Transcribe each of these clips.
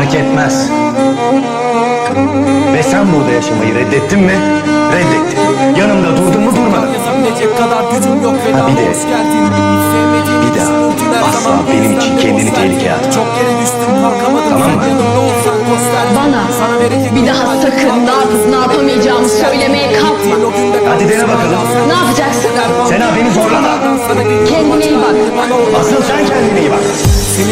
Fark etmez. Ve sen burada yaşamayı reddettin mi? Reddettin. Yanımda durdun mu durmadın. Yazabilecek kadar gücüm yok ve Ha, bir de- hoş geldin bir daha asla benim için kendini tehlikeye atma. Çok yere düştüm kalkamadım Tamam mı? Bana bir daha sakın ne yapıp ne yapamayacağımı söylemeye kalkma. Hadi dene bakalım. Ne yapacaksın? Sena beni zorlama. Kendine iyi bak. Asıl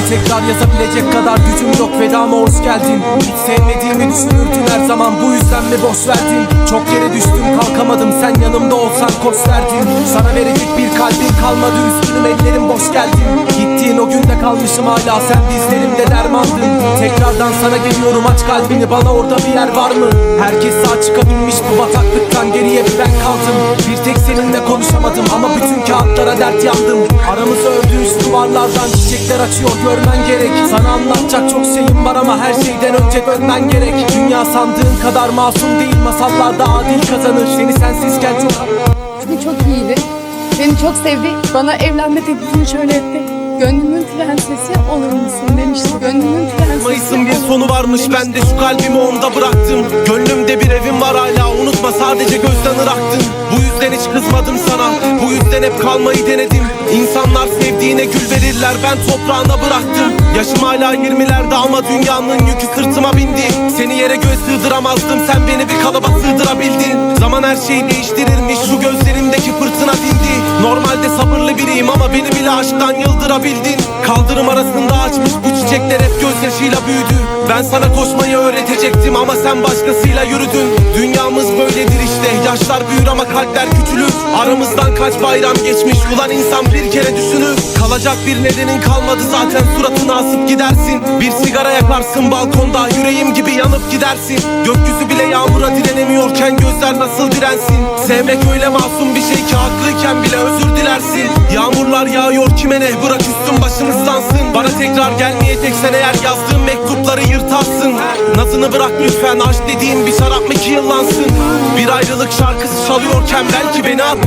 tekrar yazabilecek kadar gücüm yok. Vedama hoş geldin. Hiç sevmediğimi düşünürdün her zaman. Bu yüzden mi boş verdin? Çok yere düştüm kalkamadım. Sen yanımda olsan koş verdin Sana verecek bir kalbin kalmadı. Üstünüm ellerim boş geldin Gittiğin o günde kalmışım hala. Sen dizlerimde dermandın. Tekrardan sana geliyorum. Aç kalbini. Bana orada bir yer var mı? Herkes sağ çıkabilmiş. Bu bataklıktan geriye bir ben kaldım. Bir tek seninle konuşamadım. Ama bütün kağıtlara dert yandım. Aramızı ördüğün şu duvarlardan çiçekler açıyor görmen gerek Sana anlatacak çok şeyim var ama her şeyden önce dönmen gerek Dünya sandığın kadar masum değil masallarda adil kazanır Seni sensizken çok çok iyiydi. Beni çok sevdi. Bana evlenme teklifini şöyle etti. Gönlümün prensesi olur musun demişti. Gönlümün prensesi. Mayıs'ın bir sonu varmış ben de şu kalbimi onda bıraktım sana. Bu yüzden hep kalmayı denedim. İnsanlar sevdiğine gül verirler. Ben toprağına bıraktım. Yaşım hala 20'lerde ama dünyanın yükü sırtıma bindi. Seni yere göz sığdıramazdım. Sen beni bir kalıba sığdırabildin. Zaman her şeyi değiştirirmiş. Şu biriyim ama beni bile aşktan yıldırabildin. Kaldırım arasında açmış bu çiçekler hep gözyaşıyla büyüdü. Ben sana koşmayı öğretecektim ama sen başkasıyla yürüdün. Dünyamız böyledir işte yaşlar büyür ama kalpler küçülür. Aramızdan kaç bayram geçmiş ulan insan bir kere düşünür. Kalacak bir nedenin kalmadı zaten suratını asıp gidersin. Bir sigara yakarsın balkonda yüreğim gibi yanıp gidersin. Gökyüzü bile yağmura direnemiyorken gözler nasıl dirensin? Sevmek öyle masum bir şey ki haklıyken bile özür dilersin Yağmurlar yağıyor kime ne? Bırak üstüm başım ıslansın. Bana tekrar gelmeyeceksen eğer yazdığım mektupları yırtarsın. Nazını bırak lütfen aşk dediğin bir şarap mı ki yıllansın? Bir ayrılık şarkısı çalıyorken belki beni at